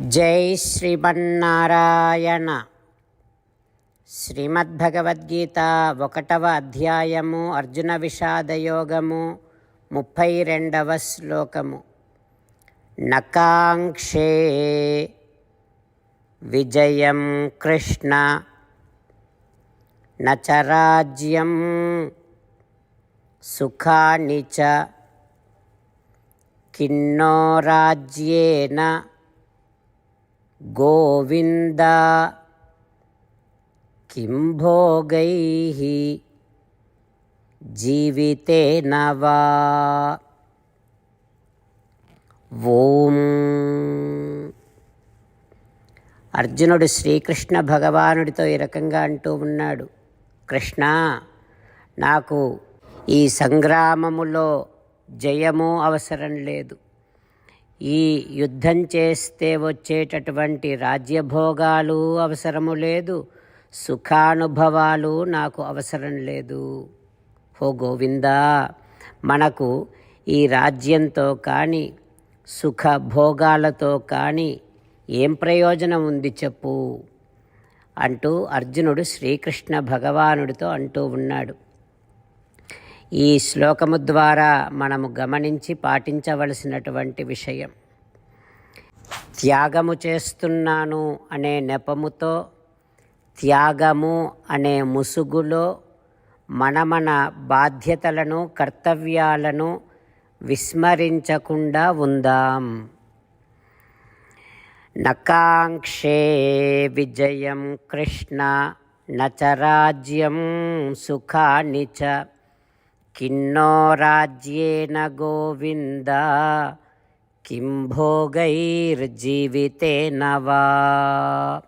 జై శ్రీమన్నారాయణ. శ్రీమద్భగవద్గీత ఒకటవ అధ్యాయము అర్జున విషాదయోగము ముప్పై రెండవ శ్లోకము. నకాంక్షే విజయం కృష్ణ నచరాజ్యం సుఖాని చ కిన్నో రాజ్యేన గోవింద కిం జీవితే జీవితేన ఓం. అర్జునుడు శ్రీకృష్ణ భగవానుడితో ఈ రకంగా అంటూ ఉన్నాడు. కృష్ణ నాకు ఈ సంగ్రామములో జయము అవసరం లేదు. ఈ యుద్ధం చేస్తే వచ్చేటటువంటి రాజ్యభోగాలు అవసరము లేదు సుఖానుభవాలు నాకు అవసరం లేదు. హో గోవిందా మనకు ఈ రాజ్యంతో కానీ సుఖ భోగాలతో కానీ ఏం ప్రయోజనం ఉంది చెప్పు? అంటూ అర్జునుడు శ్రీకృష్ణ భగవానుడితో అంటూ ఉన్నాడు. ఈ శ్లోకము ద్వారా మనము గమనించి పాటించవలసినటువంటి విషయం. త్యాగము చేస్తున్నాను అనే నెపముతో త్యాగము అనే ముసుగులో మన మన బాధ్యతలను కర్తవ్యాలను విస్మరించకుండా ఉందాం. నకాంక్షే విజయం కృష్ణ నచరాజ్యం సుఖాని చ కిన్నో రాజ్యేన గోవింద కిం భోగైర్జీవితేన నవా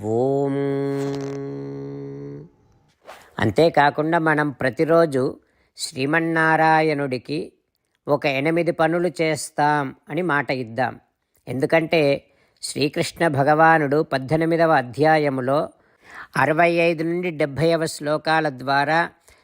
ఓం. అంతేకాకుండా మనం ప్రతిరోజు శ్రీమన్నారాయణుడికి ఒక ఎనిమిది పనులు చేస్తాం అని మాట ఇద్దాం. ఎందుకంటే శ్రీకృష్ణ భగవానుడు పద్దెనిమిదవ అధ్యాయములో అరవై ఐదు నుండి డెబ్భైవ శ్లోకాల ద్వారా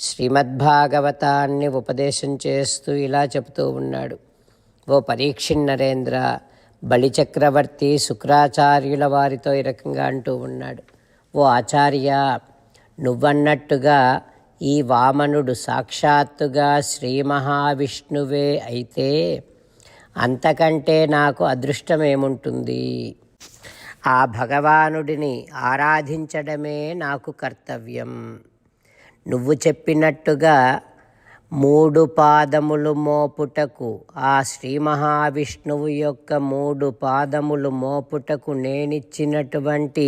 శ్రీమద్భాగవతాన్ని ఉపదేశం చేస్తూ ఇలా చెబుతూ ఉన్నాడు. ఓ పరీక్షిన్నరేంద్ర బలిచక్రవర్తి శుక్రాచార్యుల వారితో ఈ రకంగా అంటూ ఉన్నాడు. ఓ ఆచార్య నువ్వన్నట్టుగా ఈ వామనుడు సాక్షాత్తుగా శ్రీ మహావిష్ణువే అయితే అంతకంటే నాకు అదృష్టమేముంటుంది? ఆ భగవానుడిని ఆరాధించడమే నాకు కర్తవ్యం. నువ్వు చెప్పినట్టుగా మూడు పాదములు మోపుటకు ఆ శ్రీ మహావిష్ణువు యొక్క మూడు పాదములు మోపుటకు నేనిచ్చినటువంటి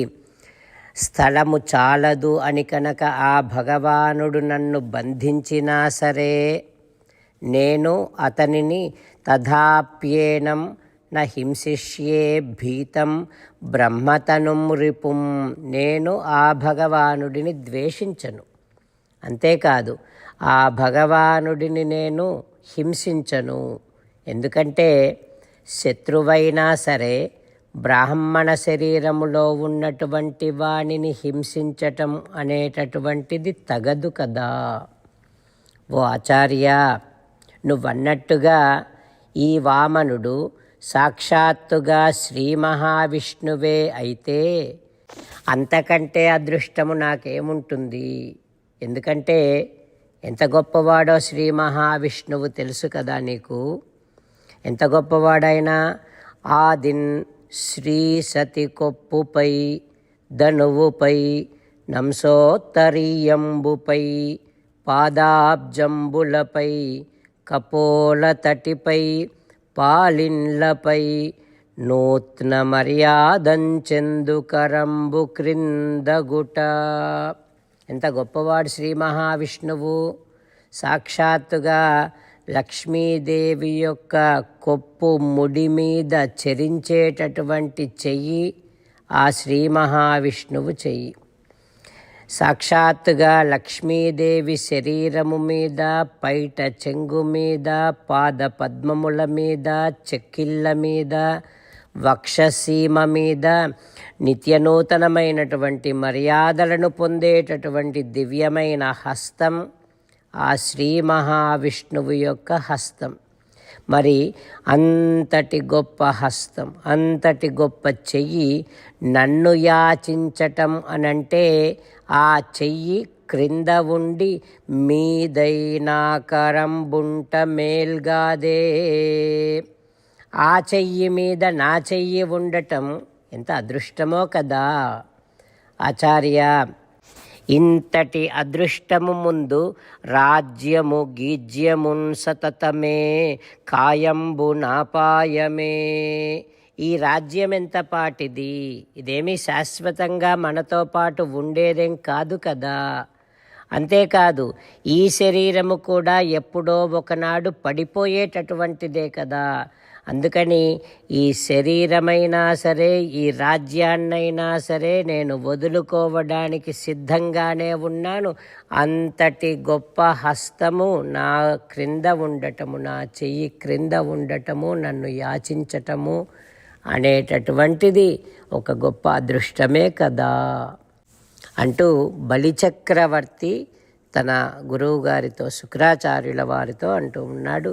స్థలము చాలదు అని కనుక ఆ భగవానుడు నన్ను బంధించినా సరే నేను అతనిని తథాప్యేనం న హింసిష్యే భీతం బ్రహ్మతనుం రిపుం. నేను ఆ భగవానుడిని ద్వేషించను. అంతేకాదు ఆ భగవానుడిని నేను హింసించను. ఎందుకంటే శత్రువైనా సరే బ్రాహ్మణ శరీరములో ఉన్నటువంటి వాణిని హింసించటం అనేటటువంటిది తగదు కదా. ఓ ఆచార్య నువ్వన్నట్టుగా ఈ వామనుడు సాక్షాత్తుగా శ్రీ మహావిష్ణువే అయితే అంతకంటే అదృష్టము నాకేముంటుంది? ఎందుకంటే ఎంత గొప్పవాడో శ్రీ మహావిష్ణువు తెలుసు కదా నీకు. ఎంత గొప్పవాడైనా ఆదిన్ శ్రీ సతి కొప్పుపై ధనువుపై నంసోత్తరీయంబుపై పాదాబ్జంబులపై కపోల తటిపై పాలిన్లపై నూత్న మర్యాదంచెందుకరంబు క్రిందగుట. ఎంత గొప్పవాడు శ్రీ మహావిష్ణువు. సాక్షాత్తుగా లక్ష్మీదేవి యొక్క కొప్పు ముడి మీద చరించేటటువంటి చెయ్యి ఆ శ్రీ మహావిష్ణువు చెయ్యి. సాక్షాత్తుగా లక్ష్మీదేవి శరీరము మీద పైట చెంగు మీద పాద పద్మముల మీద చెక్కిళ్ళ మీద వక్షసీమ మీద నిత్యనూతనమైనటువంటి మర్యాదలను పొందేటటువంటి దివ్యమైన హస్తం ఆ శ్రీ మహావిష్ణువు యొక్క హస్తం. మరి అంతటి గొప్ప హస్తం అంతటి గొప్ప చెయ్యి నన్ను యాచించటం అనంటే ఆ చెయ్యి క్రింద ఉండి మీదైనా కరంబుంట మేల్గాదే. ఆ చెయ్యి మీద నా చెయ్యి ఉండటం ఎంత అదృష్టమో కదా. ఆచార్య ఇంతటి అదృష్టము ముందు రాజ్యము గీజ్యమున్ సతతమే కాయంబు నాపాయమే. ఈ రాజ్యం ఎంత పాటిది? ఇదేమీ శాశ్వతంగా మనతో పాటు ఉండేదేం కాదు కదా. అంతేకాదు ఈ శరీరము కూడా ఎప్పుడో ఒకనాడు పడిపోయేటటువంటిదే కదా. అందుకని ఈ శరీరమైనా సరే ఈ రాజ్యాన్నైనా సరే నేను వదులుకోవడానికి సిద్ధంగానే ఉన్నాను. అంతటి గొప్ప హస్తము నా క్రింద ఉండటము నా చెయ్యి క్రింద ఉండటము నన్ను యాచించటము అనేటటువంటిది ఒక గొప్ప అదృష్టమే కదా. అంటూ బలిచక్రవర్తి తన గురువుగారితో శుక్రాచార్యుల వారితో అంటూ ఉన్నాడు.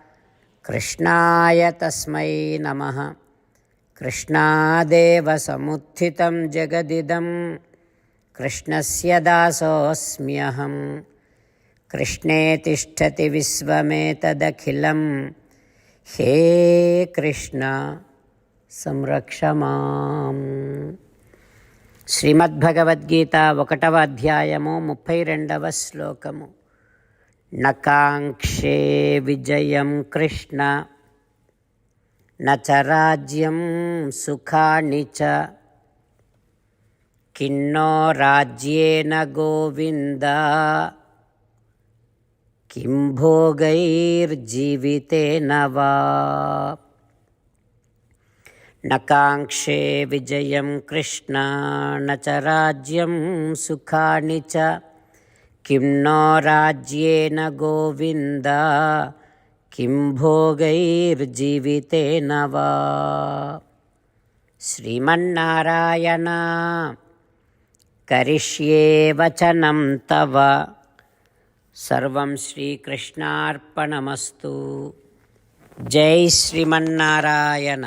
కృష్ణాయ తస్మై నమః కృష్ణాదేవ సముత్థితం జగదిదం కృష్ణస్య దాసోऽస్మ్యహం కృష్ణే తిష్టతి విశ్వమేతదఖిలం హే కృష్ణ సంరక్ష మాం శ్రీమద్భగవద్గీత ఒకటవ అధ్యాయము ముప్పై రెండవ శ్లోకము నకాంక్షే విజయం కృష్ణ నచరాజ్యం సుఖాని చ. కిన్నో రాజ్యేన గోవింద కిం భోగైర్జీవితేన వా. నకాంక్షే విజయం కృష్ణ నచరాజ్యం సుఖాని చ. కిం నో రాజ్యేన గోవింద కిం భోగైర్జీవితేన వా శ్రీమన్నారాయణ కరిష్యే వచనం తవ సర్వం శ్రీకృష్ణార్పణమస్తు జై శ్రీమన్నారాయణ